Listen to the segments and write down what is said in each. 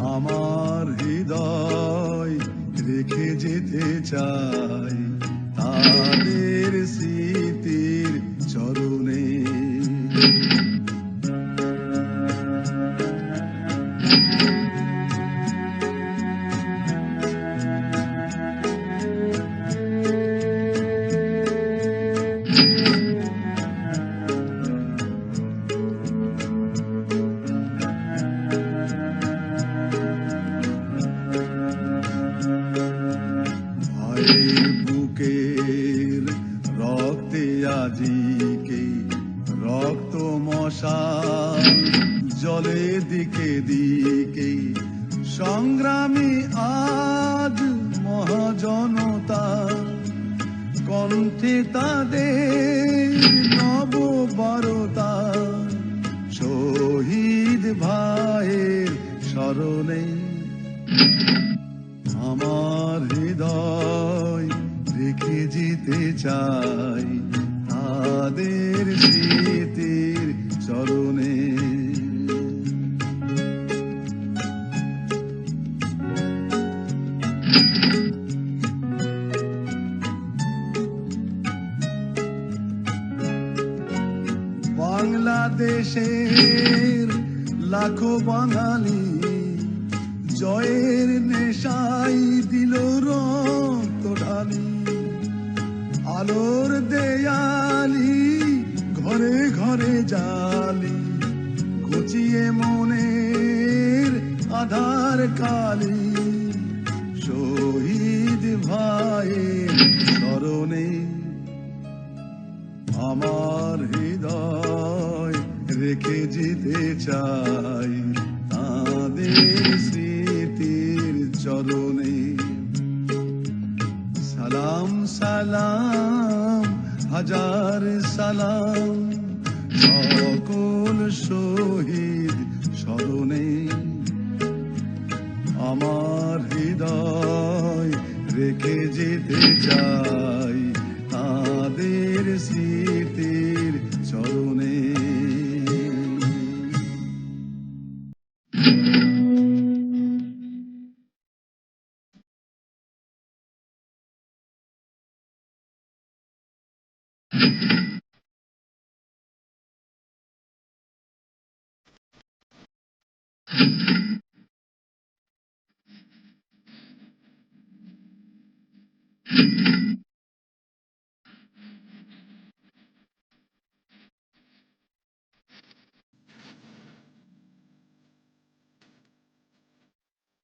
আমার হৃদয় রেখে যেতে চাই তাদের স্মৃতির চরণে। ভয়ের বুকের রক্তে আজিকে রক্ত মশাল জলে দিকে দিকে। সংগ্রামী আজ মহাজনতা, কণ্ঠে তাদের নববারতা। শহীদ ভাইয়ের স্মরণে চাই তাদের স্মৃতির চরণে। বাংলাদেশের লাখো বাঙালি জয়ের নেশাই দিল রক্ত আধার কালি শহীদ ভাইয়ের স্মরণে আমার হৃদয় রেখে যেতে চাই তাদের স্মৃতির চরণে। সালাম সালাম, হাজার সালাম, সকল শহীদ স্মরণে আমার হৃদয় রেখে যেতে চাই তাদের স্মৃতির চরণে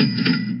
you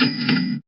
Mm-hmm.